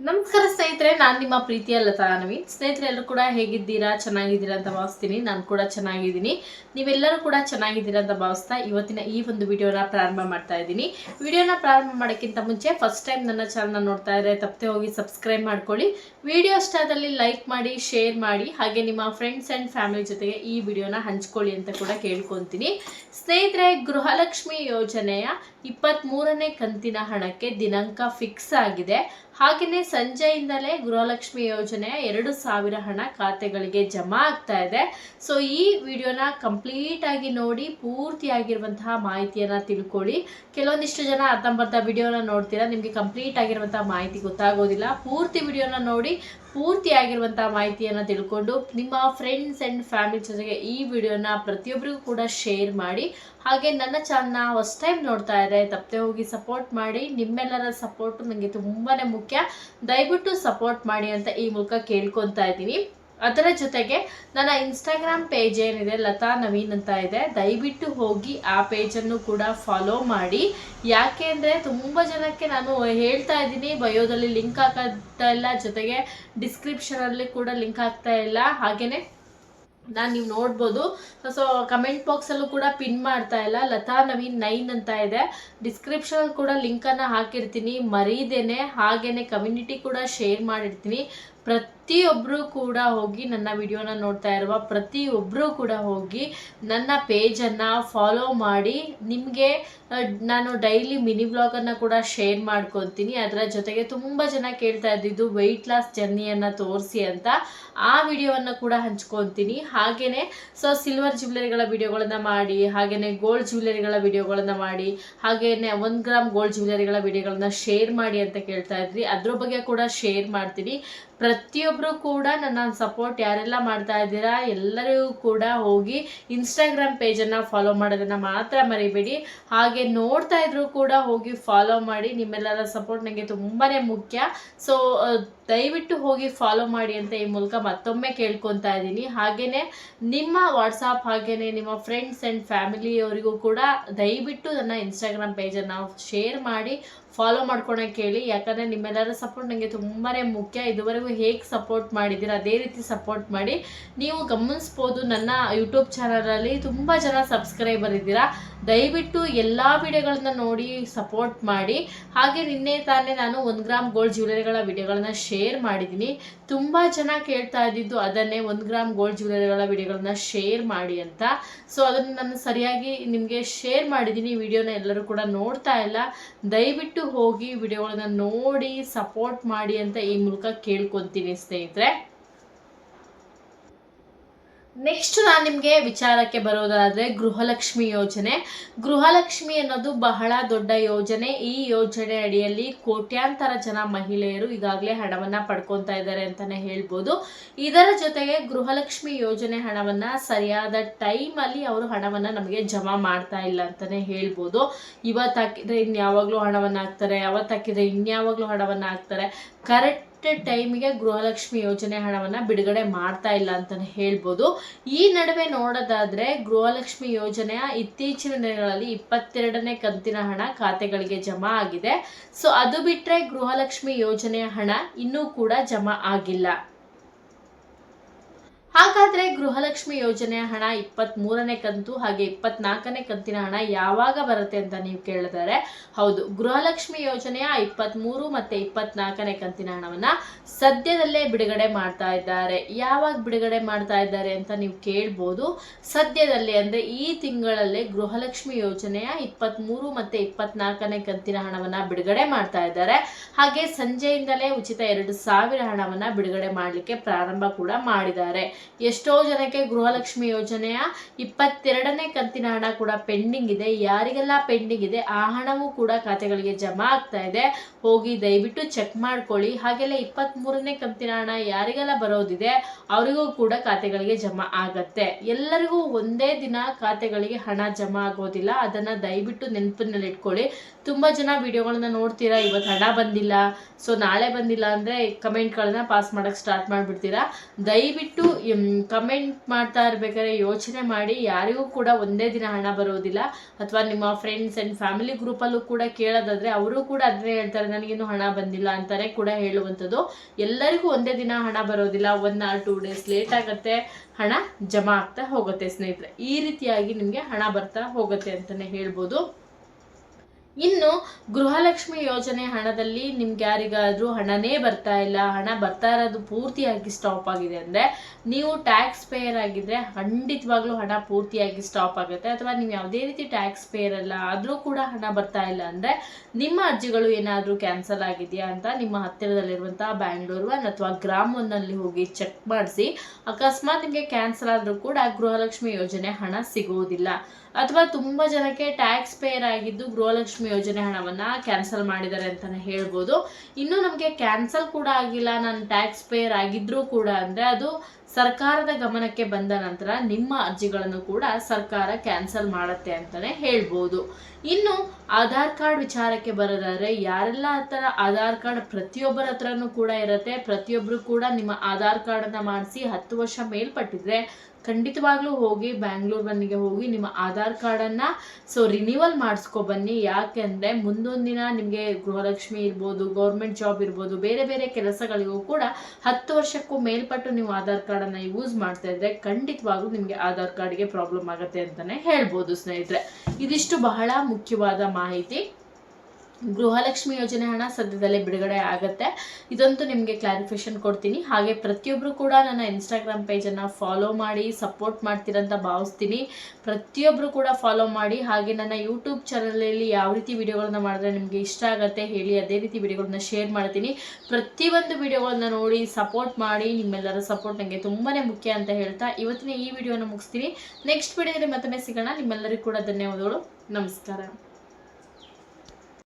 ನಮಸ್ಕಾರ ಸ್ನೇಹಿತರೆ, ನಾನು ನಿಮ್ಮ ಪ್ರೀತಿಯ ಲತಾ ನವೀನ್ ಸ್ನೇಹಿತರೆ, ಎಲ್ಲರೂ ಕೂಡ ಹೇಗಿದ್ದೀರಾ? ಚೆನ್ನಾಗಿದ್ದೀರಾ ಅಂತ ಭಾವಿಸ್ತೀನಿ. ನಾನು ಕೂಡ ಚೆನ್ನಾಗಿದ್ದೀನಿ. ನೀವೆಲ್ಲರೂ ಕೂಡ ಚೆನ್ನಾಗಿದ್ದೀರಾ ಅಂತ ಭಾವಿಸ್ತಾ ಇವತ್ತಿನ ಈ ಒಂದು ವಿಡಿಯೋನ ಪ್ರಾರಂಭ ಮಾಡ್ತಾ ಇದ್ದೀನಿ. ವಿಡಿಯೋನ ಪ್ರಾರಂಭ ಮಾಡೋಕ್ಕಿಂತ ಮುಂಚೆ ಫಸ್ಟ್ ಟೈಮ್ ನನ್ನ ಚಾನಲ್ನ ನೋಡ್ತಾ ಇದ್ರೆ ತಪ್ಪದೆ ಹೋಗಿ ಸಬ್ಸ್ಕ್ರೈಬ್ ಮಾಡ್ಕೊಳ್ಳಿ. ವಿಡಿಯೋ ಇಷ್ಟದಲ್ಲಿ ಲೈಕ್ ಮಾಡಿ ಶೇರ್ ಮಾಡಿ, ಹಾಗೆ ನಿಮ್ಮ ಫ್ರೆಂಡ್ಸ್ ಆ್ಯಂಡ್ ಫ್ಯಾಮಿಲಿ ಜೊತೆಗೆ ಈ ವಿಡಿಯೋನ ಹಂಚ್ಕೊಳ್ಳಿ ಅಂತ ಕೂಡ ಕೇಳ್ಕೊತೀನಿ. ಸ್ನೇಹಿತರೆ, ಗೃಹಲಕ್ಷ್ಮಿ ಯೋಜನೆಯ ಇಪ್ಪತ್ತ್ಮೂರನೇ ಕಂತಿನ ಹಣಕ್ಕೆ ದಿನಾಂಕ ಫಿಕ್ಸ್ ಆಗಿದೆ. ಹಾಗೆಯೇ ಸಂಜೆಯಿಂದಲೇ ಗೃಹಲಕ್ಷ್ಮಿ ಯೋಜನೆಯ ಎರಡು ಸಾವಿರ ಹಣ ಖಾತೆಗಳಿಗೆ ಜಮಾ ಆಗ್ತಾ ಇದೆ. ಸೊ ಈ ವಿಡಿಯೋನ ಕಂಪ್ಲೀಟ್ ಆಗಿ ನೋಡಿ, ಪೂರ್ತಿಯಾಗಿರುವಂತಹ ಮಾಹಿತಿಯನ್ನ ತಿಳ್ಕೊಳ್ಳಿ. ಕೆಲವೊಂದಿಷ್ಟು ಜನ ಅರ್ಧಂಬರ್ಧ ವಿಡಿಯೋನ ನೋಡ್ತೀರಾ, ನಿಮಗೆ ಕಂಪ್ಲೀಟ್ ಆಗಿರುವಂತಹ ಮಾಹಿತಿ ಗೊತ್ತಾಗೋದಿಲ್ಲ. ಪೂರ್ತಿ ವಿಡಿಯೋನ ನೋಡಿ, ಪೂರ್ತಿಯಾಗಿರುವಂತಹ ಮಾಹಿತಿಯನ್ನ ತಿಳ್ಕೊಂಡು ನಿಮ್ಮ ಫ್ರೆಂಡ್ಸ್ ಆ್ಯಂಡ್ ಫ್ಯಾಮಿಲಿ ಜೊತೆಗೆ ಈ ವಿಡಿಯೋನ ಪ್ರತಿಯೊಬ್ಬರಿಗೂ ಕೂಡ ಶೇರ್ ಮಾಡಿ. ಹಾಗೆ ನನ್ನ ಚಾನಲ್ನ ಫಸ್ಟ್ ಟೈಮ್ ನೋಡ್ತಾ ಇದ್ದಾರೆ ತಪ್ಪದೆ ಹೋಗಿ ಸಪೋರ್ಟ್ ಮಾಡಿ. ನಿಮ್ಮೆಲ್ಲರ ಸಪೋರ್ಟ್ ನನಗೆ ತುಂಬಾನೇ ಮುಖ್ಯ. ದಯವಿಟ್ಟು ಸಪೋರ್ಟ್ ಮಾಡಿ ಅಂತ ಈ ಮೂಲಕ ಕೇಳ್ಕೊತಾ ಇದ್ದೀನಿ. ಅದರ ಜೊತೆಗೆ ನನ್ನ ಇನ್ಸ್ಟಾಗ್ರಾಮ್ ಪೇಜ್ ಏನಿದೆ, ಲತಾ ನವೀನ್ ಅಂತ ಇದೆ. ದಯವಿಟ್ಟು ಹೋಗಿ ಆ ಪೇಜನ್ನು ಕೂಡ ಫಾಲೋ ಮಾಡಿ. ಯಾಕೆ ಅಂದರೆ ತುಂಬ ಜನಕ್ಕೆ ನಾನು ಹೇಳ್ತಾ ಇದ್ದೀನಿ ಬಯೋದಲ್ಲಿ ಲಿಂಕ್ ಹಾಕೋತಾ ಇಲ್ಲ. ಜೊತೆಗೆ ಡಿಸ್ಕ್ರಿಪ್ಷನಲ್ಲಿ ಕೂಡ ಲಿಂಕ್ ಹಾಕ್ತಾ ಇಲ್ಲ. ಹಾಗೆಯೇ ನಾನು ನೀವು ನೋಡ್ಬೋದು. ಸೊ ಕಮೆಂಟ್ ಬಾಕ್ಸಲ್ಲೂ ಕೂಡ ಪಿನ್ ಮಾಡ್ತಾ ಇಲ್ಲ. ಲತಾ ನವೀನ್ ನೈನ್ ಅಂತ ಇದೆ. ಡಿಸ್ಕ್ರಿಪ್ಷನಲ್ಲಿ ಕೂಡ ಲಿಂಕನ್ನು ಹಾಕಿರ್ತೀನಿ. ಮರೀದೇನೆ, ಹಾಗೇನೆ ಕಮ್ಯುನಿಟಿ ಕೂಡ ಶೇರ್ ಮಾಡಿರ್ತೀನಿ. ಪ್ರತಿಯೊಬ್ಬರು ಕೂಡ ಹೋಗಿ ನನ್ನ ವಿಡಿಯೋನ ನೋಡ್ತಾ ಇರುವ ಪ್ರತಿಯೊಬ್ಬರು ಕೂಡ ಹೋಗಿ ನನ್ನ ಪೇಜನ್ನು ಫಾಲೋ ಮಾಡಿ. ನಿಮಗೆ ನಾನು ಡೈಲಿ ಮಿನಿ ವ್ಲಾಗನ್ನು ಕೂಡ ಶೇರ್ ಮಾಡ್ಕೊತೀನಿ ಅದರ ಜೊತೆಗೆ ತುಂಬ ಜನ ಕೇಳ್ತಾ ಇದ್ದಿದ್ದು ವೆಯ್ಟ್ ಲಾಸ್ ಜರ್ನಿಯನ್ನು ತೋರಿಸಿ ಅಂತ. ಆ ವಿಡಿಯೋವನ್ನು ಕೂಡ ಹಂಚ್ಕೊತೀನಿ ಹಾಗೆಯೇ ಸೊ ಸಿಲ್ವರ್ ಜ್ಯುವೆಲರಿಗಳ ವಿಡಿಯೋಗಳನ್ನು ಮಾಡಿ ಹಾಗೆಯೇ ಗೋಲ್ಡ್ ಜ್ಯುವೆಲರಿಗಳ ವಿಡಿಯೋಗಳನ್ನು ಮಾಡಿ ಹಾಗೆಯೇ ಒಂದು ಗ್ರಾಮ್ ಗೋಲ್ಡ್ ಜ್ಯುವೆಲರಿಗಳ ವಿಡಿಯೋಗಳನ್ನ ಶೇರ್ ಮಾಡಿ ಅಂತ ಕೇಳ್ತಾ ಇದ್ರಿ. ಅದ್ರ ಬಗ್ಗೆ ಕೂಡ ಶೇರ್ ಮಾಡ್ತೀನಿ. ಪ್ರತಿಯೊಬ್ಬರು ಕೂಡ ನನ್ನ ಸಪೋರ್ಟ್ ಯಾರೆಲ್ಲ ಮಾಡ್ತಾ ಇದ್ದೀರಾ ಎಲ್ಲರಿಗೂ ಕೂಡ ಹೋಗಿ ಇನ್ಸ್ಟಾಗ್ರಾಮ್ ಪೇಜನ್ನು ಫಾಲೋ ಮಾಡೋದನ್ನು ಮಾತ್ರ ಮರಿಬೇಡಿ. ಹಾಗೆ ನೋಡ್ತಾ ಇದ್ರೂ ಕೂಡ ಹೋಗಿ ಫಾಲೋ ಮಾಡಿ, ನಿಮ್ಮೆಲ್ಲರ ಸಪೋರ್ಟ್ ನನಗೆ ತುಂಬಾ ಮುಖ್ಯ. ಸೊ ದಯವಿಟ್ಟು ಹೋಗಿ ಫಾಲೋ ಮಾಡಿ ಅಂತ ಈ ಮೂಲಕ ಮತ್ತೊಮ್ಮೆ ಕೇಳ್ಕೊತಾ ಇದ್ದೀನಿ. ಹಾಗೆಯೇ ನಿಮ್ಮ ವಾಟ್ಸಾಪ್ ಹಾಗೆಯೇ ನಿಮ್ಮ ಫ್ರೆಂಡ್ಸ್ ಆ್ಯಂಡ್ ಫ್ಯಾಮಿಲಿಯವರಿಗೂ ಕೂಡ ದಯವಿಟ್ಟು ನನ್ನ ಇನ್ಸ್ಟಾಗ್ರಾಮ್ ಪೇಜನ್ನು ಶೇರ್ ಮಾಡಿ ಫಾಲೋ ಮಾಡ್ಕೊಳಕ್ಕೆ ಹೇಳಿ ಯಾಕಂದರೆ ನಿಮ್ಮೆಲ್ಲರ ಸಪೋರ್ಟ್ ನನಗೆ ತುಂಬಾ ಮುಖ್ಯ. ಇದುವರೆಗೂ ಹೇಗೆ ಸಪೋರ್ಟ್ ಮಾಡಿದ್ದೀರ ಅದೇ ರೀತಿ ಸಪೋರ್ಟ್ ಮಾಡಿ ನೀವು ಗಮನಿಸ್ಬೋದು ನನ್ನ ಯೂಟ್ಯೂಬ್ ಚಾನಲಲ್ಲಿ ತುಂಬ ಜನ ಸಬ್ಸ್ಕ್ರೈಬರ್ ಇದ್ದೀರಾ. ದಯವಿಟ್ಟು ಎಲ್ಲ ವಿಡಿಯೋಗಳನ್ನ ನೋಡಿ ಸಪೋರ್ಟ್ ಮಾಡಿ. ಹಾಗೆ ನಿನ್ನೆ ತಾನೇ ನಾನು ಒಂದು ಗ್ರಾಮ್ ಗೋಲ್ಡ್ ಜ್ಯುವೆಲರಿಗಳ ವಿಡಿಯೋಗಳನ್ನ ಶೇರ್ ಮಾಡಿದ್ದೀನಿ. ತುಂಬ ಜನ ಕೇಳ್ತಾ ಇದ್ದಿದ್ದು ಅದನ್ನೇ ಒಂದು ಗ್ರಾಮ್ ಗೋಲ್ಡ್ ಜ್ಯುವೆಲರಿಗಳ ವಿಡಿಯೋಗಳನ್ನ ಶೇರ್ ಮಾಡಿ ಅಂತ. ಸೊ ಅದನ್ನು ನಾನು ಸರಿಯಾಗಿ ನಿಮಗೆ ಶೇರ್ ಮಾಡಿದ್ದೀನಿ. ವಿಡಿಯೋನ ಎಲ್ಲರೂ ಕೂಡ ನೋಡ್ತಾ ಇಲ್ಲ. ದಯವಿಟ್ಟು ಹೋಗಿ ವಿಡಿಯೋಗಳನ್ನ ನೋಡಿ ಸಪೋರ್ಟ್ ಮಾಡಿ ಅಂತ ಈ ಮೂಲಕ ಕೇಳ್ಕೊತೀನಿ ಸ್ನೇಹಿತರೆ. ನೆಕ್ಸ್ಟ್ ನಾನು ನಿಮಗೆ ವಿಚಾರಕ್ಕೆ ಬರೋದಾದರೆ ಗೃಹಲಕ್ಷ್ಮಿ ಯೋಜನೆ. ಗೃಹಲಕ್ಷ್ಮಿ ಅನ್ನೋದು ಬಹಳ ದೊಡ್ಡ ಯೋಜನೆ. ಈ ಯೋಜನೆ ಅಡಿಯಲ್ಲಿ ಕೋಟ್ಯಾಂತರ ಜನ ಮಹಿಳೆಯರು ಈಗಾಗಲೇ ಹಣವನ್ನು ಪಡ್ಕೊತಾ ಇದ್ದಾರೆ ಅಂತಲೇ ಹೇಳ್ಬೋದು. ಇದರ ಜೊತೆಗೆ ಗೃಹಲಕ್ಷ್ಮಿ ಯೋಜನೆ ಹಣವನ್ನು ಸರಿಯಾದ ಟೈಮಲ್ಲಿ ಅವರು ಹಣವನ್ನು ನಮಗೆ ಜಮಾ ಮಾಡ್ತಾ ಇಲ್ಲ ಅಂತಲೇ ಹೇಳ್ಬೋದು. ಇವತ್ತು ಇನ್ಯಾವಾಗಲೂ ಹಣವನ್ನು ಹಾಕ್ತಾರೆ ಅವತ್ತು ಹಾಕಿದ್ರೆ ಇನ್ಯಾವಾಗಲೂ ಹಣವನ್ನು ಹಾಕ್ತಾರೆ. ಕರೆಕ್ಟ್ ಟೈಮಿಗೆ ಗೃಹಲಕ್ಷ್ಮಿ ಯೋಜನೆ ಹಣವನ್ನು ಬಿಡುಗಡೆ ಮಾಡ್ತಾ ಇಲ್ಲ ಅಂತಲೇ ಹೇಳ್ಬೋದು. ಈ ನಡುವೆ ನೋಡೋದಾದ್ರೆ ಗೃಹಲಕ್ಷ್ಮಿ ಯೋಜನೆಯ ಇತ್ತೀಚಿನ ದಿನಗಳಲ್ಲಿ ಇಪ್ಪತ್ತೆರಡನೇ ಕಂತಿನ ಹಣ ಖಾತೆಗಳಿಗೆ ಜಮಾ ಆಗಿದೆ. ಸೊ ಅದು ಬಿಟ್ಟರೆ ಗೃಹಲಕ್ಷ್ಮಿ ಯೋಜನೆಯ ಹಣ ಇನ್ನೂ ಕೂಡ ಜಮಾ ಆಗಿಲ್ಲ. ಹಾಗಾದ್ರೆ ಗೃಹಲಕ್ಷ್ಮಿ ಯೋಜನೆಯ ಹಣ ಇಪ್ಪತ್ತ್ ಮೂರನೇ ಕಂತು ಹಾಗೆ ಇಪ್ಪತ್ನಾಲ್ಕನೇ ಕಂತಿನ ಹಣ ಯಾವಾಗ ಬರುತ್ತೆ ಅಂತ ನೀವು ಕೇಳಿದರೆ, ಹೌದು, ಗೃಹಲಕ್ಷ್ಮಿ ಯೋಜನೆಯ ಇಪ್ಪತ್ತ್ಮೂರು ಮತ್ತೆ ಇಪ್ಪತ್ನಾಲ್ಕನೇ ಕಂತಿನ ಹಣವನ್ನ ಸದ್ಯದಲ್ಲೇ ಬಿಡುಗಡೆ ಮಾಡ್ತಾ ಇದ್ದಾರೆ. ಯಾವಾಗ ಬಿಡುಗಡೆ ಮಾಡ್ತಾ ಇದ್ದಾರೆ ಅಂತ ನೀವು ಕೇಳ್ಬೋದು. ಸದ್ಯದಲ್ಲೇ ಅಂದ್ರೆ ಈ ತಿಂಗಳಲ್ಲೇ ಗೃಹಲಕ್ಷ್ಮಿ ಯೋಜನೆಯ ಇಪ್ಪತ್ತ್ಮೂರು ಮತ್ತೆ ಇಪ್ಪತ್ನಾಲ್ಕನೇ ಕಂತಿನ ಹಣವನ್ನ ಬಿಡುಗಡೆ ಮಾಡ್ತಾ ಇದ್ದಾರೆ. ಹಾಗೆ ಸಂಜೆಯಿಂದಲೇ ಉಚಿತ ಎರಡು ಸಾವಿರ ಹಣವನ್ನ ಬಿಡುಗಡೆ ಮಾಡಲಿಕ್ಕೆ ಪ್ರಾರಂಭ ಕೂಡ ಮಾಡಿದ್ದಾರೆ. ಎಷ್ಟೋ ಜನಕ್ಕೆ ಗೃಹಲಕ್ಷ್ಮಿ ಯೋಜನೆಯ ಇಪ್ಪತ್ತೆರಡನೇ ಕಂತಿನ ಹಣ ಕೂಡ ಪೆಂಡಿಂಗ್ ಇದೆ. ಯಾರಿಗೆಲ್ಲ ಪೆಂಡಿಂಗ್ ಇದೆ, ಆ ಹಣವೂ ಕೂಡ ಖಾತೆಗಳಿಗೆ ಜಮಾ ಆಗ್ತಾ ಇದೆ. ಹೋಗಿ ದಯವಿಟ್ಟು ಚೆಕ್ ಮಾಡ್ಕೊಳ್ಳಿ. ಹಾಗೆಲ್ಲ ಇಪ್ಪತ್ತ್ ಮೂರನೇ ಕಂತಿನ ಹಣ ಯಾರಿಗೆಲ್ಲ ಬರೋದಿದೆ, ಅವರಿಗೂ ಕೂಡ ಖಾತೆಗಳಿಗೆ ಜಮಾ ಆಗತ್ತೆ. ಎಲ್ಲರಿಗೂ ಒಂದೇ ದಿನ ಖಾತೆಗಳಿಗೆ ಹಣ ಜಮಾ ಆಗೋದಿಲ್ಲ. ಅದನ್ನ ದಯವಿಟ್ಟು ನೆನಪಿನಲ್ಲಿ ಇಟ್ಕೊಳ್ಳಿ. ತುಂಬಾ ಜನ ವಿಡಿಯೋಗಳನ್ನ ನೋಡ್ತೀರಾ, ಇವತ್ತು ಹಣ ಬಂದಿಲ್ಲ ಸೊ ನಾಳೆ ಬಂದಿಲ್ಲ ಅಂದರೆ ಕಮೆಂಟ್ಗಳನ್ನ ಪಾಸ್ ಮಾಡಕ್ ಸ್ಟಾರ್ಟ್ ಮಾಡ್ಬಿಡ್ತೀರಾ. ದಯವಿಟ್ಟು ಕಮೆಂಟ್ ಮಾಡ್ತಾ ಇರ್ಬೇಕಾದ್ರೆ ಯೋಚನೆ ಮಾಡಿ. ಯಾರಿಗೂ ಕೂಡ ಒಂದೇ ದಿನ ಹಣ ಬರೋದಿಲ್ಲ. ಅಥವಾ ನಿಮ್ಮ ಫ್ರೆಂಡ್ಸ್ ಆ್ಯಂಡ್ ಫ್ಯಾಮಿಲಿ ಗ್ರೂಪಲ್ಲೂ ಕೂಡ ಕೇಳೋದಾದರೆ ಅವರು ಕೂಡ ಅದನ್ನೇ ಹೇಳ್ತಾರೆ, ನನಗಿನ್ನೂ ಹಣ ಬಂದಿಲ್ಲ ಅಂತಾರೆ ಕೂಡ ಹೇಳುವಂಥದ್ದು. ಎಲ್ಲರಿಗೂ ಒಂದೇ ದಿನ ಹಣ ಬರೋದಿಲ್ಲ. One or two days late ಆಗುತ್ತೆ. ಹಣ ಜಮಾ ಆಗ್ತಾ ಹೋಗುತ್ತೆ ಸ್ನೇಹಿತರೆ. ಈ ರೀತಿಯಾಗಿ ನಿಮಗೆ ಹಣ ಬರ್ತಾ ಹೋಗುತ್ತೆ ಅಂತಲೇ ಹೇಳ್ಬೋದು. ಇನ್ನು ಗೃಹಲಕ್ಷ್ಮಿ ಯೋಜನೆ ಹಣದಲ್ಲಿ ನಿಮ್ಗೆ ಯಾರಿಗಾದ್ರೂ ಹಣನೇ ಬರ್ತಾ ಇಲ್ಲ, ಹಣ ಬರ್ತಾ ಇರೋದು ಪೂರ್ತಿಯಾಗಿ ಸ್ಟಾಪ್ ಆಗಿದೆ ಅಂದರೆ ನೀವು ಟ್ಯಾಕ್ಸ್ ಪೇಯರ್ ಆಗಿದ್ರೆ ಖಂಡಿತವಾಗ್ಲೂ ಹಣ ಪೂರ್ತಿಯಾಗಿ ಸ್ಟಾಪ್ ಆಗುತ್ತೆ. ಅಥವಾ ನೀವು ಯಾವುದೇ ರೀತಿ ಟ್ಯಾಕ್ಸ್ ಪೇಯರ್ ಅಲ್ಲ, ಆದರೂ ಕೂಡ ಹಣ ಬರ್ತಾ ಇಲ್ಲ ಅಂದರೆ ನಿಮ್ಮ ಅರ್ಜಿಗಳು ಏನಾದರೂ ಕ್ಯಾನ್ಸಲ್ ಆಗಿದೆಯಾ ಅಂತ ನಿಮ್ಮ ಹತ್ತಿರದಲ್ಲಿರುವಂತಹ ಬ್ಯಾಂಗ್ಳೂರ್ ಒನ್ ಅಥವಾ ಗ್ರಾಮ್ ಒನ್ನಲ್ಲಿ ಹೋಗಿ ಚೆಕ್ ಮಾಡಿಸಿ, ಅಕಸ್ಮಾತ್ ನಿಮಗೆ ಕ್ಯಾನ್ಸಲ್ ಆದರೂ ಕೂಡ ಗೃಹಲಕ್ಷ್ಮಿ ಯೋಜನೆ ಹಣ ಸಿಗುವುದಿಲ್ಲ ಅಥವಾ ತುಂಬ ಜನಕ್ಕೆ ಟ್ಯಾಕ್ಸ್ ಪೇಯರ್ ಆಗಿದ್ದು ಗೃಹಲಕ್ಷ್ಮಿ ಯೋಜನೆ ಹಣವನ್ನು ಕ್ಯಾನ್ಸಲ್ ಮಾಡಿದ್ದಾರೆ ಅಂತಲೇ ಹೇಳ್ಬೋದು. ಇನ್ನೂ ನಮಗೆ ಕ್ಯಾನ್ಸಲ್ ಕೂಡ ಆಗಿಲ್ಲ, ನಾನು ಟ್ಯಾಕ್ಸ್ ಪೇಯರ್ ಆಗಿದ್ದರೂ ಕೂಡ ಅಂದರೆ ಅದು ಸರ್ಕಾರದ ಗಮನಕ್ಕೆ ಬಂದ ನಂತರ ನಿಮ್ಮ ಅರ್ಜಿಗಳನ್ನು ಕೂಡ ಸರ್ಕಾರ ಕ್ಯಾನ್ಸಲ್ ಮಾಡುತ್ತೆ ಅಂತಲೇ ಹೇಳ್ಬೋದು. ಇನ್ನು ಆಧಾರ್ ಕಾರ್ಡ್ ವಿಚಾರಕ್ಕೆ ಬರೋದಾದ್ರೆ ಯಾರೆಲ್ಲ ಹತ್ರ ಆಧಾರ್ ಕಾರ್ಡ್ ಪ್ರತಿಯೊಬ್ಬರ ಹತ್ರನೂ ಕೂಡ ಇರುತ್ತೆ. ಪ್ರತಿಯೊಬ್ಬರು ಕೂಡ ನಿಮ್ಮ ಆಧಾರ್ ಕಾರ್ಡನ್ನು ಮಾಡಿಸಿ ಹತ್ತು ವರ್ಷ ಮೇಲ್ಪಟ್ಟಿದ್ರೆ ಖಂಡಿತವಾಗ್ಲೂ ಹೋಗಿ ಬ್ಯಾಂಗ್ಳೂರ್ ಬನ್ನಿಗೆ ಹೋಗಿ ನಿಮ್ಮ ಆಧಾರ್ ಕಾರ್ಡನ್ನು ಸೊ ರಿನ್ಯೂವಲ್ ಮಾಡಿಸ್ಕೊ ಬನ್ನಿ. ಯಾಕೆಂದ್ರೆ ಮುಂದೊಂದು ದಿನ ನಿಮಗೆ ಗೃಹಲಕ್ಷ್ಮಿ ಇರ್ಬೋದು ಗೌರ್ಮೆಂಟ್ ಜಾಬ್ ಇರ್ಬೋದು, ಬೇರೆ ಬೇರೆ ಕೆಲಸಗಳಿಗೂ ಕೂಡ ಹತ್ತು ವರ್ಷಕ್ಕೂ ಮೇಲ್ಪಟ್ಟು ನೀವು ಆಧಾರ್ ಕಾರ್ಡನ್ನು ಯೂಸ್ ಮಾಡ್ತಾ ಇದ್ರೆ ಖಂಡಿತವಾಗ್ಲೂ ನಿಮಗೆ ಆಧಾರ್ ಕಾರ್ಡ್ಗೆ ಪ್ರಾಬ್ಲಮ್ ಆಗುತ್ತೆ ಅಂತಲೇ ಹೇಳ್ಬೋದು ಸ್ನೇಹಿತರೆ. ಇದಿಷ್ಟು ಬಹಳ ಮುಖ್ಯವಾದ ಮಾಹಿತಿ. ಗೃಹಲಕ್ಷ್ಮಿ ಯೋಜನೆ ಹಣ ಸದ್ಯದಲ್ಲೇ ಬಿಡುಗಡೆ ಆಗುತ್ತೆ. ಇದಂತೂ ನಿಮಗೆ ಕ್ಲಾರಿಫಿಕೇಶನ್ ಕೊಡ್ತೀನಿ. ಹಾಗೆ ಪ್ರತಿಯೊಬ್ಬರು ಕೂಡ ನನ್ನ ಇನ್ಸ್ಟಾಗ್ರಾಮ್ ಪೇಜನ್ನು ಫಾಲೋ ಮಾಡಿ ಸಪೋರ್ಟ್ ಮಾಡ್ತೀರಂತ ಭಾವಿಸ್ತೀನಿ. ಪ್ರತಿಯೊಬ್ಬರು ಕೂಡ ಫಾಲೋ ಮಾಡಿ, ಹಾಗೆ ನನ್ನ ಯೂಟ್ಯೂಬ್ ಚಾನಲಲ್ಲಿ ಯಾವ ರೀತಿ ವಿಡಿಯೋಗಳನ್ನ ಮಾಡಿದ್ರೆ ನಿಮಗೆ ಇಷ್ಟ ಆಗುತ್ತೆ ಹೇಳಿ ಅದೇ ರೀತಿ ವಿಡಿಯೋಗಳನ್ನ ಶೇರ್ ಮಾಡ್ತೀನಿ. ಪ್ರತಿಯೊಂದು ವಿಡಿಯೋಗಳನ್ನ ನೋಡಿ ಸಪೋರ್ಟ್ ಮಾಡಿ, ನಿಮ್ಮೆಲ್ಲರ ಸಪೋರ್ಟ್ ನನಗೆ ತುಂಬಾ ಮುಖ್ಯ ಅಂತ ಹೇಳ್ತಾ ಇವತ್ತಿನ ಈ ವಿಡಿಯೋನ ಮುಗಿಸ್ತೀನಿ. ನೆಕ್ಸ್ಟ್ ವಿಡಿಯೋದಲ್ಲಿ ಮತ್ತೊಮ್ಮೆ ಸಿಗೋಣ. ನಿಮ್ಮೆಲ್ಲರಿಗೂ ಕೂಡ ಧನ್ಯವಾದಗಳು. ನಮಸ್ಕಾರ.